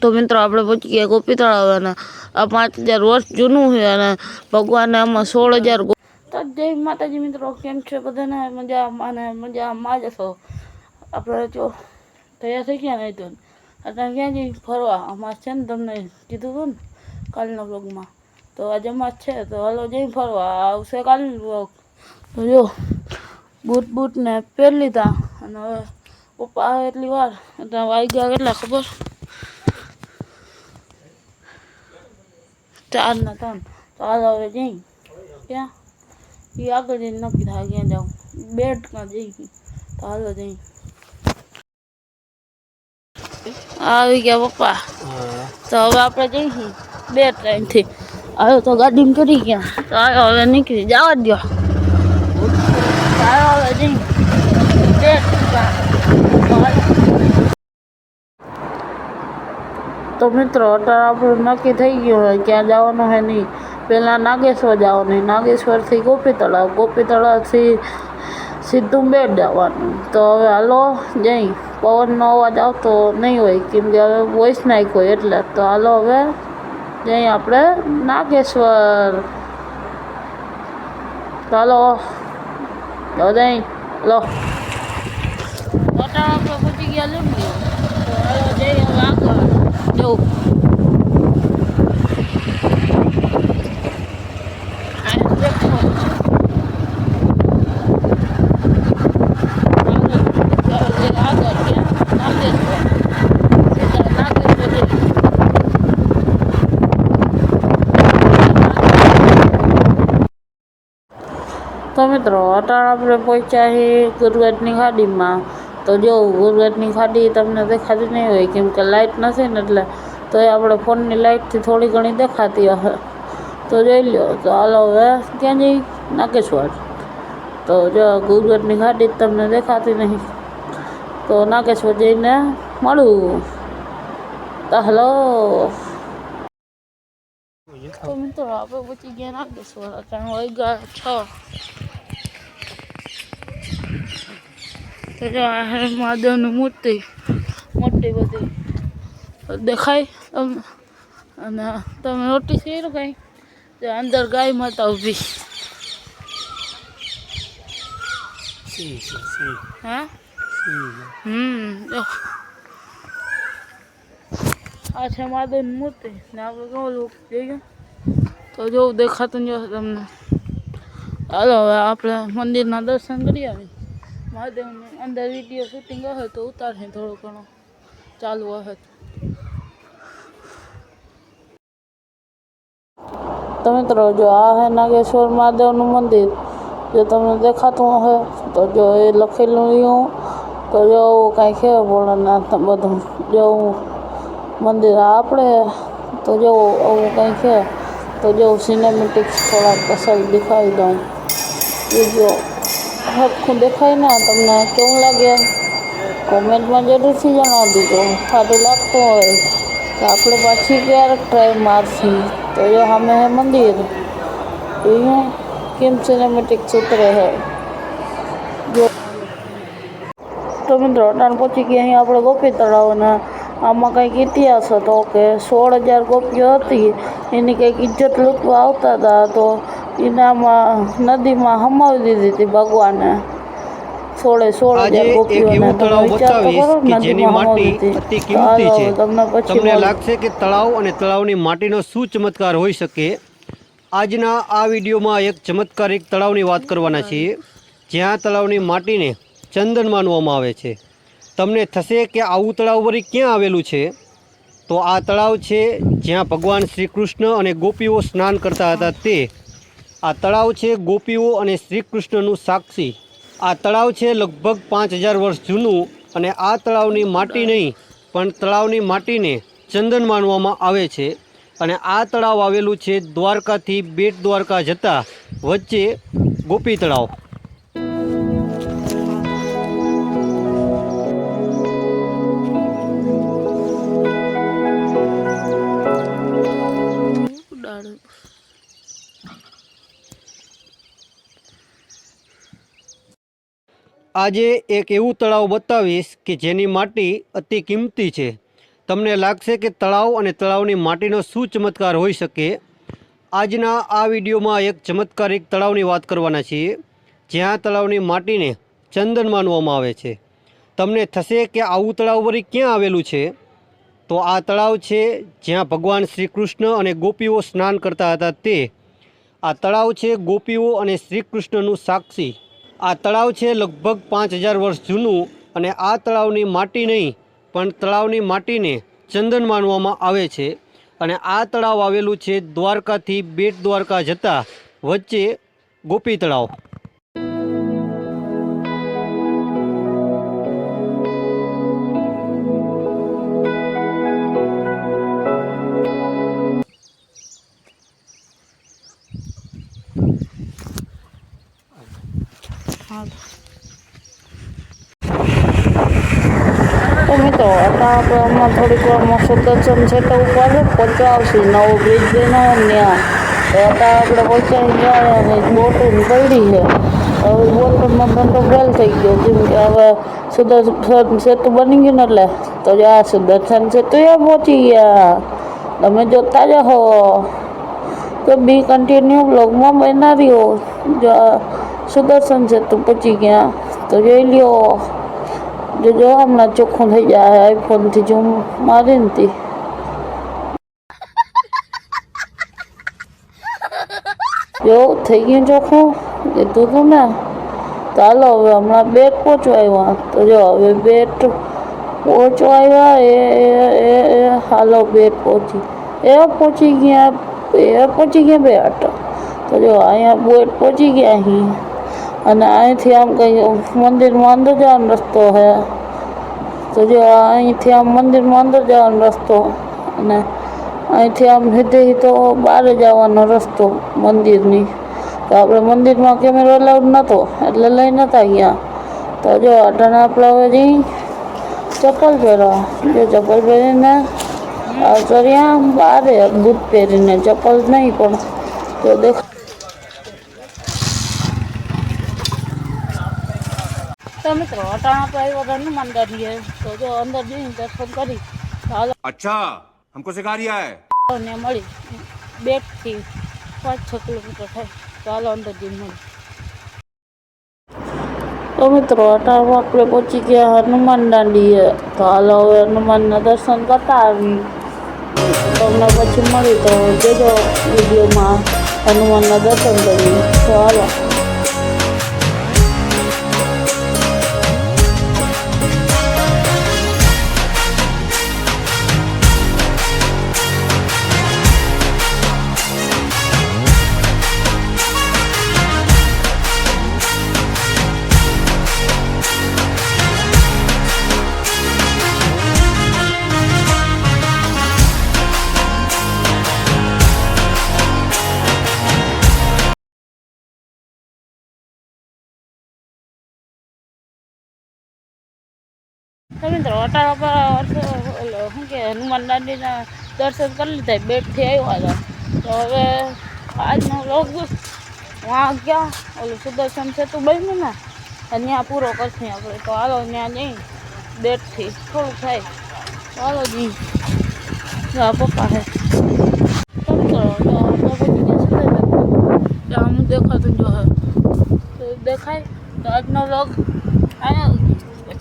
તો મિત્રો આપણે પહોંચી ગયા ગોપી તળાવ અને આ પાંચ હજાર વર્ષ જૂનું છે અને ભગવાને આમાં સોળ હજાર તો જય માતાજી મિત્રો, કેમ છે બધાને? મજા અને મજામાં જ છો? આપણે જો તૈયાર થઈ ગયા નહીં તો અત્યારે ક્યાં જઈ ફરવા? અમારે છે ને તમને કીધું હતું ને કાલના બ્લોગમાં તો આજે અમાર છે, તો હાલો જઈ ફરવા. આવશે કાલનું બ્લોગ તો જો, બૂટ બૂટને પહેરી લીધા. અને હવે પપ્પા આવે એટલી વાર. એટલે વાઈ ગયા કેટલા ખબર? ચાર ના ત્રણ હાલ હવે જઈ. ક્યાં? એ આગળ જઈને નક્કી થાય ક્યાં જાઉં કાં જઈ તો હાલો જઈ. આવી ગયા પપ્પા. તો હવે આપણે જઈશું બે ટ્રેનથી આવ્યો તો ગાડીમાં કરી ગયા. તો આવ્યો હવે નીકળી. જવા દો આવ્યો હવે જઈ. બે ટૂંકા. તો હાલો. તો મિત્રો, અત્યારે આપણું નક્કી થઈ ગયું હોય ક્યાં જવાનું હોય નહીં. પહેલાં નાગેશ્વર જવાનું, નાગેશ્વરથી ગોપી તળાવ ગોપી તળાવથી સીધું બેડ જવાનું. તો હવે હાલો, જઈ. પવનનો અવાજ આવતો નહીં હોય, કેમ કે હવે વોઇસ નાખ્યો હોય એટલે. તો હાલો હવે, જઈ આપણે નાગેશ્વર. ચાલો જઈ. લો પહોંચી ગયા લીંબડી તો હાલો જવું આ platform છે. આગળ, આગળ ગયા, નાગેશ્વર. સીધા નાગેશ્વર જઈએ. તો મિત્રો અટાણ આપણે પહોંચ્યા છીએ ગુરગટની ખાડીમાં તો જો ગુરગટની ખાડી તમને દેખાતી નહીં હોય, કેમ કે લાઇટ નથી ને એટલે તો એ આપણે ફોનની લાઇટથી થોડી ઘણી દેખાતી હશે. તો જોઈ લો, તો હાલો હવે ક્યાં જઈ નાગેશ્વર. તો જો ગુરગટની ખાડી તમને દેખાતી નહીં. તો નાગેશ્વર જઈને મળું. તો હલો. તો મિત્રો, આપણે પહોંચી ગયા નાગેશ્વર. અત્યારે વાગ્યા છ. તો જો આ હે મહાદેવની મૂર્તિ મોટી બધી. દેખાય? તમને અને તમે નોટિસ કર્યું કાંઈ? તો અંદર ગાય માતા ઊભી. હા? હમ, જો. આ છે મહાદેવની મૂર્તિ ને આપણે કેવું લોક જોયું તો જોવું દેખાતું જ હશે તમને. હાલો, હવે આપણે મંદિરના દર્શન કરી આવી મહાદેવની અંદર વીડિયો શૂટિંગ હશે તો ઉતારશે થોડો ઘણો. ચાલુ હશે તો. તો મિત્રો, જો આ હે નાગેશ્વર મહાદેવનું મંદિર, જો તમને દેખાતું હશે, તો જો એ લખેલું રહ્યું તો જો કાંઈ છે ભોળાનાથ બધું. જો મંદિર આ આપણે તો જો આવું કંઈ છે. તો જો સિનેમેટિક્સ થોડાક અસર દેખાડી દઉં એ જો હરખું દેખાય ને તમને કેવું લાગે કોમેન્ટમાં જરૂરથી જણાવી દીધો સારું લાગતું હોય તો આપણે પાછી ક્યારેક ટ્રાય મારશી તો જો સામે હે મંદિર અહીંયા કેમ સિનેમેટિક્સ ઉતરે છે જો તો મિત્રો અટાણ પહોંચી ગયા અહીંયા આપણે ગોપી તળાવના આમાં કંઈક ઇતિહાસ હતો કે સોળ હજાર ગોપીઓ હતી એની કંઈક ઇજ્જત લૂંટવા આવતા હતા તો એનામાં નદીમાં હમાવી દીધી હતી ભગવાને. સોળે સોળ હજાર એક ગોપીઓને વિચાર તો કરો નદીમાં હમાવી દીધી. હાલો તમને પછી તમને લાગશે કે તળાવ અને તળાવની માટીનો શું ચમત્કાર હોઈ શકે? આજના આ વિડીયોમાં એક ચમત્કારિક તળાવની વાત કરવાના છીએ. જ્યાં તળાવની માટીને ચંદન માનવામાં આવે છે. તમને થશે કે આવું તળાવ વળી ક્યાં આવેલું છે? તો આ તળાવ છે જ્યાં ભગવાન શ્રી કૃષ્ણ અને ગોપીઓ સ્નાન કરતા હતા તે આ તળાવ છે ગોપીઓ અને શ્રીકૃષ્ણનું સાક્ષી. આ તળાવ છે લગભગ પાંચ હજાર વર્ષ જૂનું અને આ તળાવની માટી નહીં, પણ તળાવની માટીને ચંદન માનવામાં આવે છે. અને આ તળાવ આવેલું છે દ્વારકાથી બેટ દ્વારકા જતા વચ્ચે ગોપી તળાવ. આજે એક એવું તળાવ બતાવીશ કે જેની માટી અતિ કિંમતી છે. તમને લાગશે કે તળાવ અને તળાવની માટીનો શું ચમત્કાર હોઈ શકે? આજના આ વિડીયોમાં એક ચમત્કારિક તળાવની વાત કરવાના છીએ, જ્યાં તળાવની માટીને ચંદન માનવામાં આવે છે. તમને થશે કે આવું તળાવ વળી ક્યાં આવેલું છે? તો આ તળાવ છે જ્યાં ભગવાન શ્રી કૃષ્ણ અને ગોપીઓ સ્નાન કરતા હતા તે. આ તળાવ છે ગોપીઓ અને શ્રી કૃષ્ણનું સાક્ષી. આ તળાવ છે લગભગ પાંચ હજાર વર્ષ જૂનું અને આ તળાવની માટી નહીં, પણ તળાવની માટીને ચંદન માનવામાં આવે છે. અને આ તળાવ આવેલું છે દ્વારકાથી બેટ દ્વારકા જતા વચ્ચે ગોપી તળાવ. હમણાં થોડીક વારમાં સુદર્શન છે તો ઉપર પચાવશે નવો બ્રિજ બનાવો ત્યાં તો आता આપણે પહોંચાડી ગયા અને બોટું પડી છે. હવે બોટનો ધંધો ફેલ થઈ ગયો. જેમ કે હવે સુદર્શન સેતુ બની ગયું ને એટલે, તો આ સુદર્શન સેતુ એ પહોંચી ગયા. તમે જોતા જ હો. તો બી કન્ટિન્યુ બ્લોગમાં બનાવ્યો. સુદર્શન સેતુ પહોંચી ગયા. તો જોઈ લ્યો. જો જો હમણાં ચોખ્ખું થઈ જાય આઈફોનથી ઝૂમ મારીને તી જો થઈ ગયું ચોખ્ખું કીધું તું ને ચાલો હવે હમણાં બેટ પહોંચવા આવ્યા તો જો હવે બેટ પહોંચવા આવ્યા એ એ હાલો બેટ પહોંચી એ પહોંચી ગયા એ પહોંચી ગયા બેટ તો જો અહીંયા બેટ પહોંચી ગયા અહીં અને અહીંથી આમ કંઈ મંદિરમાં અંદર જવાનો રસ્તો છે તો જો અહીંથી આમ મંદિરમાં અંદર જવાનો રસ્તો અને અહીંથી આમ સીધે તો બહાર જવાનો રસ્તો મંદિરની. તો આપણે મંદિરમાં કેમેરો અલાઉડ નહોતો એટલે લઈ નહોતા ગયા તો જો અટાણે આપણે હવે જઈ ચપ્પલ પહેરવા જો ચપ્પલ પહેરીને રહ્યા બારે બૂટ પહેરીને ચપ્પલ નહીં પણ. તો દેખ મિત્રો અટાણા તો આવ્યો વગરનું મંદિર છે તો જો અંદર જઈને દર્શન કરી અચ્છા હમકો સિખા રહ્યા હે ને મળી બેથી પાંચ કિલોમીટર થાય. તો અંદર જઈને મળી. તો મિત્રો અટાણું આપણે પહોંચી ગયા હનુમાન દાંડીએ. તો હાલો હવે હનુમાનના દર્શન કરતા આવી તમને પછી મળી તો જોજો વિડીયોમાં હનુમાનના દર્શન કરી તો હાલો. મિત્રો ઓલો શું કે, હનુમાન દાદીના દર્શન કરી લીધા બેટથી આવ્યા હતા. તો હવે આજનો લોગ વાં ગયા, ઓલું સુદર્શન સેતુ બન્યું ને ત્યાં પૂરો કરશું આપણે. તો હાલો ત્યાં જઈ બેટથી થોડું થાય. ચાલો જી પપ્પા હે. આમ દેખાતું જો દેખાય. તો આજનો લોગ આયા.